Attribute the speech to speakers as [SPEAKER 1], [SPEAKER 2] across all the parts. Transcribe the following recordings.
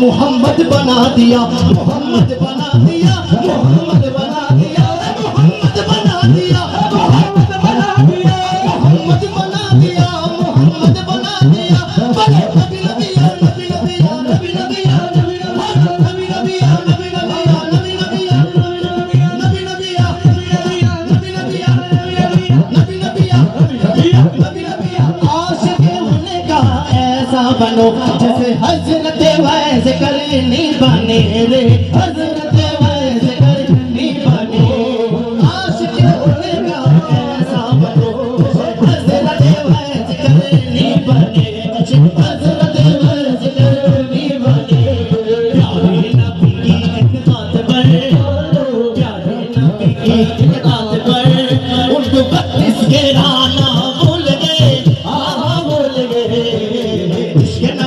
[SPEAKER 1] मोहम्मद बना दिया मोहम्मद बना दिया मोहम्मद ऐसा बनो जैसे हज़रत वैसे करनी बने रे। हज़रत वैसे करनी बने। आशिक होने ऐसा बनो हज़रत वैसे करनी बने। हज़रत वैसे करनी बने। प्यारे नबी की इत्तेफाक पर प्यारे नबी की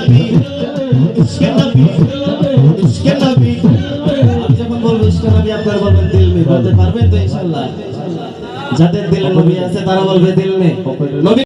[SPEAKER 1] নবী ইশকে নবী ইশকে নবী আমি যখন বলব ইশকে নবী আপনারা বলবেন দিল মে বলতে পারবেন তো ইনশাআল্লাহ যাদের দিলে নবী আছে তারা বলবে দিল মে